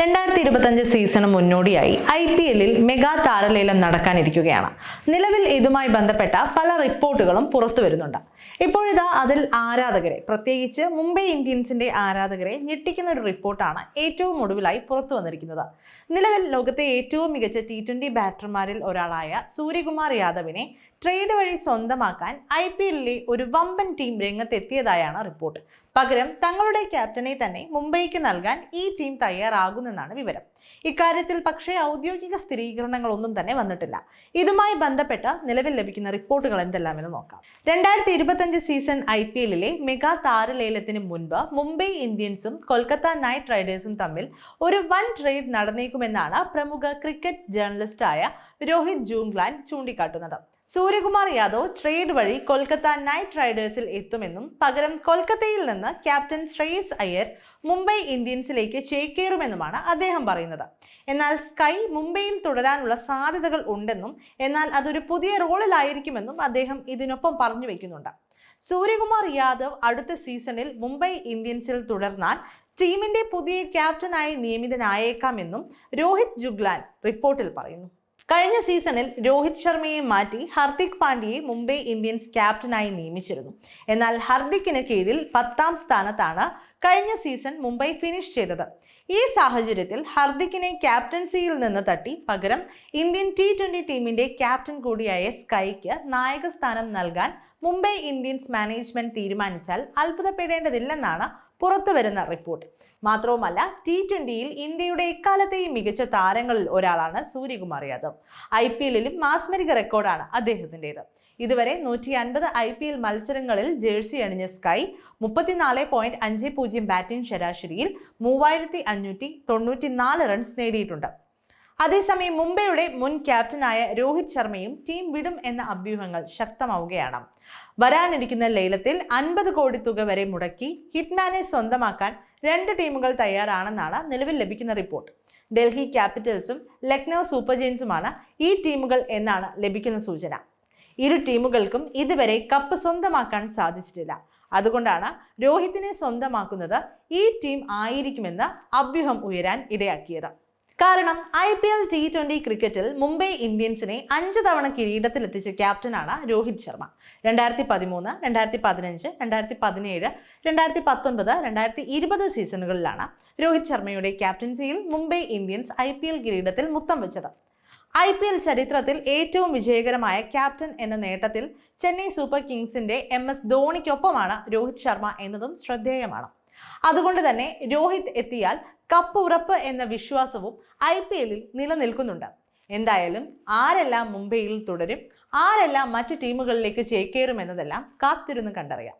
രണ്ടായിരത്തി ഇരുപത്തഞ്ച് സീസണ് മുന്നോടിയായി ഐ പി എല്ലിൽ മെഗാ താരലേലം നടക്കാനിരിക്കുകയാണ്. നിലവിൽ ഇതുമായി ബന്ധപ്പെട്ട പല റിപ്പോർട്ടുകളും പുറത്തു വരുന്നുണ്ട്. ഇപ്പോഴിതാ അതിൽ ആരാധകരെ പ്രത്യേകിച്ച് മുംബൈ ഇന്ത്യൻസിന്റെ ആരാധകരെ ഞെട്ടിക്കുന്ന ഒരു റിപ്പോർട്ടാണ് ഏറ്റവും ഒടുവിലായി പുറത്തു വന്നിരിക്കുന്നത്. നിലവിൽ ലോകത്തെ ഏറ്റവും മികച്ച ടി ട്വന്റി ബാറ്റർമാരിൽ ഒരാളായ സൂര്യകുമാർ യാദവിനെ ട്രേഡ് വഴി സ്വന്തമാക്കാൻ ഐ പി എല്ലിലെ ഒരു വമ്പൻ ടീം രംഗത്തെത്തിയതായാണ് റിപ്പോർട്ട് പകരം തങ്ങളുടെ ക്യാപ്റ്റനെ തന്നെ മുംബൈക്ക് നൽകാൻ ഈ ടീം തയ്യാറാകുമെന്നാണ് വിവരം. ഇക്കാര്യത്തിൽ പക്ഷേ ഔദ്യോഗിക സ്ഥിരീകരണങ്ങളൊന്നും തന്നെ വന്നിട്ടില്ല. ഇതുമായി ബന്ധപ്പെട്ട നിലവിൽ ലഭിക്കുന്ന റിപ്പോർട്ടുകൾ എന്തെല്ലാമെന്ന് നോക്കാം. രണ്ടായിരത്തി ഇരുപത്തഞ്ച് സീസൺ ഐ പി എല്ലിലെ മെഗാ താരലേലത്തിന് മുൻപ് മുംബൈ ഇന്ത്യൻസും കൊൽക്കത്ത നൈറ്റ് റൈഡേഴ്സും തമ്മിൽ ഒരു വൺ ട്രേഡ് നടന്നേക്കുമെന്നാണ് പ്രമുഖ ക്രിക്കറ്റ് ജേർണലിസ്റ്റായ രോഹിത് ജൂംഗ്ലാൻ ചൂണ്ടിക്കാട്ടുന്നത്. സൂര്യകുമാർ യാദവ് ട്രേഡ് വഴി കൊൽക്കത്ത നൈറ്റ് റൈഡേഴ്സിൽ എത്തുമെന്നും പകരം കൊൽക്കത്തയിൽ നിന്ന് ക്യാപ്റ്റൻ ശ്രേയസ് അയ്യർ മുംബൈ ഇന്ത്യൻസിലേക്ക് ചേക്കേറുമെന്നുമാണ് അദ്ദേഹം പറയുന്നത്. എന്നാൽ സ്കൈ മുംബൈയിൽ തുടരാനുള്ള സാധ്യതകൾ ഉണ്ടെന്നും എന്നാൽ അതൊരു പുതിയ റോളിലായിരിക്കുമെന്നും അദ്ദേഹം ഇതിനൊപ്പം പറഞ്ഞു വയ്ക്കുന്നുണ്ട് സൂര്യകുമാർ യാദവ് അടുത്ത സീസണിൽ മുംബൈ ഇന്ത്യൻസിൽ തുടർന്നാൽ ടീമിന്റെ പുതിയ ക്യാപ്റ്റനായി നിയമിതനായേക്കാമെന്നും രോഹിത് ജുഗ്ലാൻ റിപ്പോർട്ടിൽ പറയുന്നു. കഴിഞ്ഞ സീസണിൽ രോഹിത് ശർമ്മയെ മാറ്റി ഹർദിക് പാണ്ഡ്യയെ മുംബൈ ഇന്ത്യൻസ് ക്യാപ്റ്റനായി നിയമിച്ചിരുന്നു. എന്നാൽ ഹർദിക്കിന് കീഴിൽ പത്താം സ്ഥാനത്താണ് കഴിഞ്ഞ സീസൺ മുംബൈ ഫിനിഷ് ചെയ്തത്. ഈ സാഹചര്യത്തിൽ ഹർദിക്കിനെ ക്യാപ്റ്റൻസിയിൽ നിന്ന് തട്ടി പകരം ഇന്ത്യൻ ടി ട്വന്റി ടീമിന്റെ ക്യാപ്റ്റൻ കൂടിയായ സ്കൈക്ക് നായക സ്ഥാനം നൽകാൻ മുംബൈ ഇന്ത്യൻസ് മാനേജ്മെന്റ് തീരുമാനിച്ചാൽ അത്ഭുതപ്പെടേണ്ടതില്ലെന്നാണ് പുറത്തുവരുന്ന റിപ്പോർട്ട്. മാത്രവുമല്ല ടി ട്വന്റിയിൽ ഇന്ത്യയുടെ എക്കാലത്തെയും മികച്ച താരങ്ങളിൽ ഒരാളാണ് സൂര്യകുമാർ യാദവ്. ഐ പി എല്ലിലും മാസ്മരിക റെക്കോർഡാണ് അദ്ദേഹത്തിന്റെത്. ഇതുവരെ നൂറ്റി അൻപത് ഐ പി എൽ മത്സരങ്ങളിൽ ജേഴ്സി അണിഞ്ഞ സ്കൈ മുപ്പത്തിനാല് പോയിന്റ് അഞ്ച് പൂജ്യം ബാറ്റിംഗ് ശരാശരിയിൽ മൂവായിരത്തി അഞ്ഞൂറ്റി തൊണ്ണൂറ്റി നാല് റൺസ് നേടിയിട്ടുണ്ട്. അതേസമയം മുംബൈയുടെ മുൻ ക്യാപ്റ്റനായ രോഹിത് ശർമ്മയും ടീം വിടും എന്ന അഭ്യൂഹങ്ങൾ ശക്തമാവുകയാണ്. വരാനിരിക്കുന്ന ലേലത്തിൽ അൻപത് കോടി തുക വരെ മുടക്കി ഹിറ്റ്മാനെ സ്വന്തമാക്കാൻ രണ്ട് ടീമുകൾ തയ്യാറാണെന്നാണ് നിലവിൽ ലഭിക്കുന്ന റിപ്പോർട്ട്. ഡൽഹി ക്യാപിറ്റൽസും ലക്നൗ സൂപ്പർ ജെയിൻസുമാണ് ഈ ടീമുകൾ എന്നാണ് ലഭിക്കുന്ന സൂചന. ഇരു ടീമുകൾക്കും ഇതുവരെ കപ്പ് സ്വന്തമാക്കാൻ സാധിച്ചിട്ടില്ല. അതുകൊണ്ടാണ് രോഹിത്തിനെ സ്വന്തമാക്കുന്നത് ഈ ടീം ആയിരിക്കുമെന്ന് അഭ്യൂഹം ഉയരാൻ ഇടയാക്കിയത്. കാരണം I P L T twenty ക്രിക്കറ്റിൽ മുംബൈ ഇന്ത്യൻസിനെ അഞ്ച് തവണ കിരീടത്തിലെത്തിച്ച ക്യാപ്റ്റനാണ് രോഹിത് ശർമ്മ. രണ്ടായിരത്തി പതിമൂന്ന് രണ്ടായിരത്തി പതിനഞ്ച് രണ്ടായിരത്തി പതിനേഴ് രണ്ടായിരത്തി പത്തൊൻപത് രണ്ടായിരത്തി ഇരുപത് സീസണുകളിലാണ് രോഹിത് ശർമ്മയുടെ ക്യാപ്റ്റൻസിയിൽ Mumbai Indians I P L കിരീടത്തിൽ മുത്തം വെച്ചത്. ഐ പി എൽ ചരിത്രത്തിൽ ഏറ്റവും വിജയകരമായ ക്യാപ്റ്റൻ എന്ന നേട്ടത്തിൽ ചെന്നൈ സൂപ്പർ കിങ്സിന്റെ എം എസ് ധോണിക്കൊപ്പമാണ് രോഹിത് ശർമ്മ എന്നതും ശ്രദ്ധേയമാണ്. അതുകൊണ്ട് തന്നെ രോഹിത് എത്തിയാൽ കപ്പ് ഉറപ്പ് എന്ന വിശ്വാസവും ഐ പി എല്ലിൽ നിലനിൽക്കുന്നുണ്ട്. എന്തായാലും ആരെല്ലാം മുംബൈയിൽ തുടരും ആരെല്ലാം മറ്റ് ടീമുകളിലേക്ക് ചേക്കേറും എന്നതെല്ലാം കാത്തിരുന്ന് കണ്ടറിയാം.